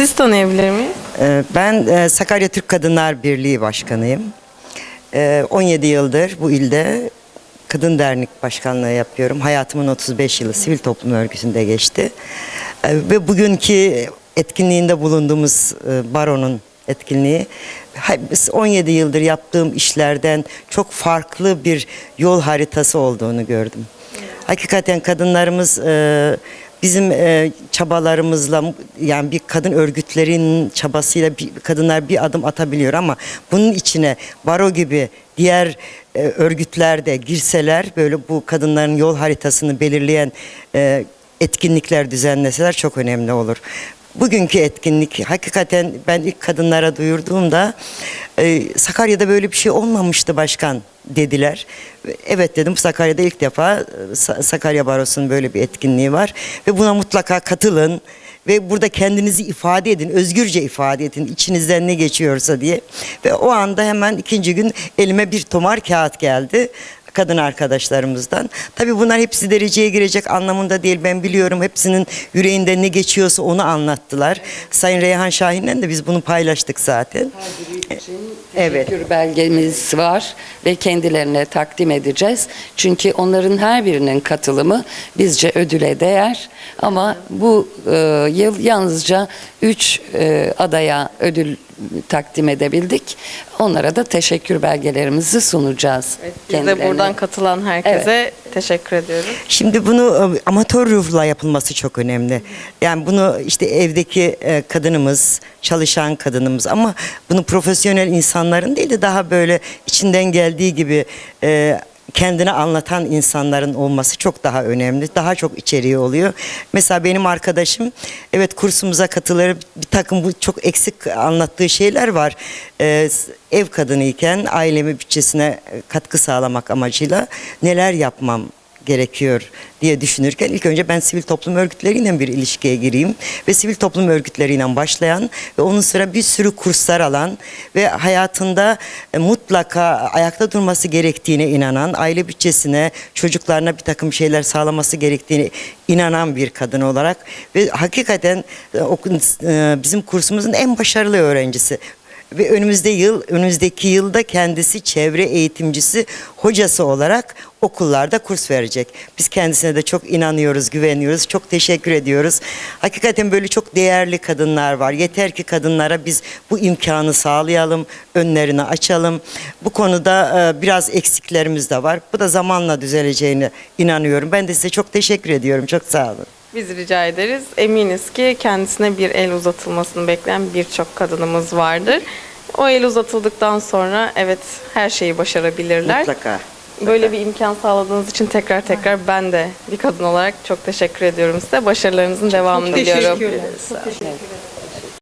Siz tanıyabilir miyiz? Ee, Ben e, Sakarya Türk Kadınlar Birliği Başkanıyım. Ee, 17 yıldır bu ilde Kadın Dernek Başkanlığı yapıyorum. Hayatımın 35 yılı sivil toplum örgütünde geçti. Ee, Ve bugünkü etkinliğinde bulunduğumuz e, baronun etkinliği ha- biz 17 yıldır yaptığım işlerden çok farklı bir yol haritası olduğunu gördüm. Hakikaten kadınlarımız e, bizim e, çabalarımızla yani bir kadın örgütlerinin çabasıyla bir, kadınlar bir adım atabiliyor ama bunun içine baro gibi diğer e, örgütler de girseler böyle bu kadınların yol haritasını belirleyen e, etkinlikler düzenleseler çok önemli olur. Bugünkü etkinlik hakikaten ben ilk kadınlara duyurduğumda e, Sakarya'da böyle bir şey olmamıştı başkan dediler. Evet dedim Sakarya'da ilk defa e, Sa- Sakarya Barosu'nun böyle bir etkinliği var ve buna mutlaka katılın ve burada kendinizi ifade edin, özgürce ifade edin içinizden ne geçiyorsa diye. Ve o anda hemen ikinci gün elime bir tomar kağıt geldi kadın arkadaşlarımızdan. Tabii bunlar hepsi dereceye girecek anlamında değil. Ben biliyorum hepsinin yüreğinde ne geçiyorsa onu anlattılar. Sayın Reyhan Şahin'le de biz bunu paylaştık zaten. Evet. Teşekkür belgemiz var ve kendilerine takdim edeceğiz. Çünkü onların her birinin katılımı bizce ödüle değer. Ama bu e, yıl yalnızca 3 adaya ödül takdim edebildik. Onlara da teşekkür belgelerimizi sunacağız. Biz de buradan katılan herkese teşekkür ediyoruz. Şimdi bunu e, amatör ruhla yapılması çok önemli. Yani bunu işte evdeki e, kadınımız, çalışan kadınımız ama bunu profesyonel insanların değil de daha böyle içinden geldiği gibi e, kendini anlatan insanların olması çok daha önemli. Daha çok içeriği oluyor. Mesela benim arkadaşım evet kursumuza katılır bir takım bu çok eksik anlattığı şeyler var. Ee, ev kadınıyken ailemi bütçesine katkı sağlamak amacıyla neler yapmam gerekiyor diye düşünürken ilk önce ben sivil toplum örgütleriyle bir ilişkiye gireyim ve sivil toplum örgütleriyle başlayan ve onun sonra bir sürü kurslar alan ve hayatında e, mutlaka ayakta durması gerektiğine inanan, aile bütçesine, çocuklarına bir takım şeyler sağlaması gerektiğine inanan bir kadın olarak ve hakikaten e, e, bizim kursumuzun en başarılı öğrencisi. Ve önümüzde yıl, önümüzdeki yılda kendisi çevre eğitimcisi, hocası olarak okullarda kurs verecek. Biz kendisine de çok inanıyoruz, güveniyoruz. Çok teşekkür ediyoruz. Hakikaten böyle çok değerli kadınlar var. Yeter ki kadınlara biz bu imkanı sağlayalım, önlerini açalım. Bu konuda e, biraz eksiklerimiz de var. Bu da zamanla düzeleceğine inanıyorum. Ben de size çok teşekkür ediyorum. Çok sağ olun. Biz rica ederiz. Eminiz ki kendisine bir el uzatılmasını bekleyen birçok kadınımız vardır. O el uzatıldıktan sonra evet her şeyi başarabilirler. Mutlaka. Böyle bir imkan sağladığınız için tekrar tekrar ben de bir kadın olarak çok teşekkür ediyorum size. Başarılarınızın devamını diliyorum. Çok teşekkürler.